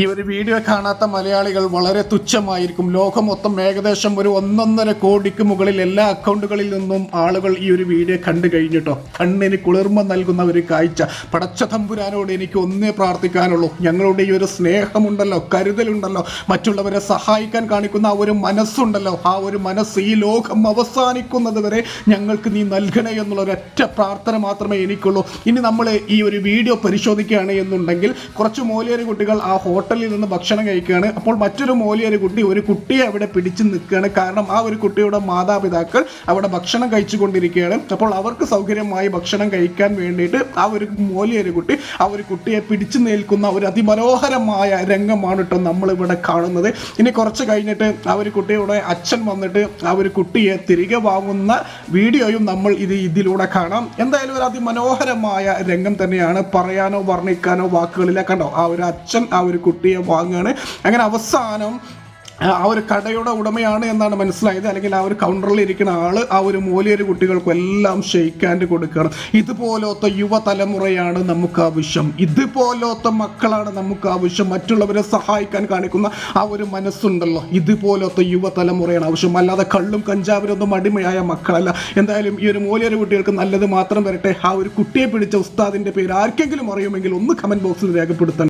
ഈ ഒരു വീഡിയോ കാണാത്ത മലയാളികൾ വളരെ തുച്ഛമായിരിക്കും. ലോകം മൊത്തം ഏകദേശം ഒരു ഒന്നൊന്നര കോടിക്ക് മുകളിൽ എല്ലാ അക്കൗണ്ടുകളിൽ നിന്നും ആളുകൾ ഈ ഒരു വീഡിയോ കണ്ടു കഴിഞ്ഞിട്ടോ കണ്ണിന് കുളിർമ നൽകുന്ന ഒരു കാഴ്ച. പടച്ച തമ്പുരാനോട് എനിക്ക് ഒന്നേ പ്രാർത്ഥിക്കാനുള്ളൂ. ഞങ്ങളുടെ ഈ ഒരു സ്നേഹമുണ്ടല്ലോ കരുതലുണ്ടല്ലോ. മറ്റുള്ളവരെ സഹായിക്കാൻ കാണിക്കുന്ന ആ ഒരു മനസ്സുണ്ടല്ലോ. ആ ഒരു മനസ്സ് ഈ ലോകം അവസാനിക്കുന്നത് വരെ ഞങ്ങൾക്ക് നീ നൽകണേ എന്നുള്ള ഒരൊറ്റ പ്രാർത്ഥന മാത്രമേ എനിക്കുള്ളൂ. ഇനി നമ്മൾ ഈ ഒരു വീഡിയോ പരിശോധിക്കുകയാണ് എന്നുണ്ടെങ്കിൽ കുറച്ച് മോലിയർ കുട്ടികൾ ആ ഹോട്ടലിൽ നിന്ന് ഭക്ഷണം കഴിക്കുകയാണ്. അപ്പോൾ മറ്റൊരു മോലിയർ കുട്ടി ഒരു കുട്ടിയെ അവിടെ പിടിച്ചു നിൽക്കുകയാണ്. കാരണം ആ ഒരു കുട്ടിയുടെ മാതാപിതാക്കൾ അവിടെ ഭക്ഷണം കഴിച്ചുകൊണ്ടിരിക്കുകയാണ്. അപ്പോൾ അവർക്ക് സൗകര്യമായി ഭക്ഷണം കഴിക്കാൻ വേണ്ടിയിട്ട് ആ ഒരു മോലിയർ കുട്ടി ആ ഒരു കുട്ടിയെ പിടിച്ചു നിൽക്കുന്ന ഒരു അതിമനോഹരമായ രംഗമാണ് കേട്ടോ നമ്മളിവിടെ കാണുന്നത്. ഇനി കുറച്ച് കഴിഞ്ഞിട്ട് ആ ഒരു കുട്ടിയുടെ അച്ഛൻ വന്നിട്ട് ആ ഒരു കുട്ടിയെ തിരികെ വാങ്ങുന്ന വീഡിയോയും നമ്മൾ ഇത് ഇതിലൂടെ കാണാം. എന്തായാലും ഒരു അതിമനോഹരമായ രംഗം തന്നെയാണ്. പറയാനോ വർണിക്കാനോ വാക്കുകളില്ല. കണ്ടോ? ആ ഒരു അച്ഛൻ ആ ഒരു കുട്ടിയെ വാങ്ങുകയാണ്. അങ്ങനെ അവസാനം ആ ഒരു കടയുടെ ഉടമയാണ് എന്നാണ് മനസ്സിലായത്. അല്ലെങ്കിൽ ആ ഒരു കൗണ്ടറിൽ ഇരിക്കുന്ന ആൾ ആ ഒരു മൂലിയൊരു കുട്ടികൾക്കും എല്ലാം ഷെയ്ക്കാൻഡ് കൊടുക്കണം ഇതുപോലത്തെ യുവതലമുറയാണ് നമുക്ക് ആവശ്യം ഇതുപോലത്തെ മക്കളാണ് നമുക്ക് ആവശ്യം മറ്റുള്ളവരെ സഹായിക്കാൻ കാണിക്കുന്ന ആ ഒരു മനസ്സുണ്ടല്ലോ. ഇതുപോലത്തെ യുവതലമുറയാണ് ആവശ്യം അല്ലാതെ കള്ളും കഞ്ചാവിനൊന്നും അടിമയായ മക്കളല്ല. എന്തായാലും ഈ ഒരു മൂലിയൊരു കുട്ടികൾക്ക് നല്ലത് മാത്രം വരട്ടെ. ആ ഒരു കുട്ടിയെ പിടിച്ച ഉസ്താദിന്റെ പേര് ആർക്കെങ്കിലും അറിയുമെങ്കിൽ ഒന്ന് കമന്റ് ബോക്സിൽ രേഖപ്പെടുത്തണം.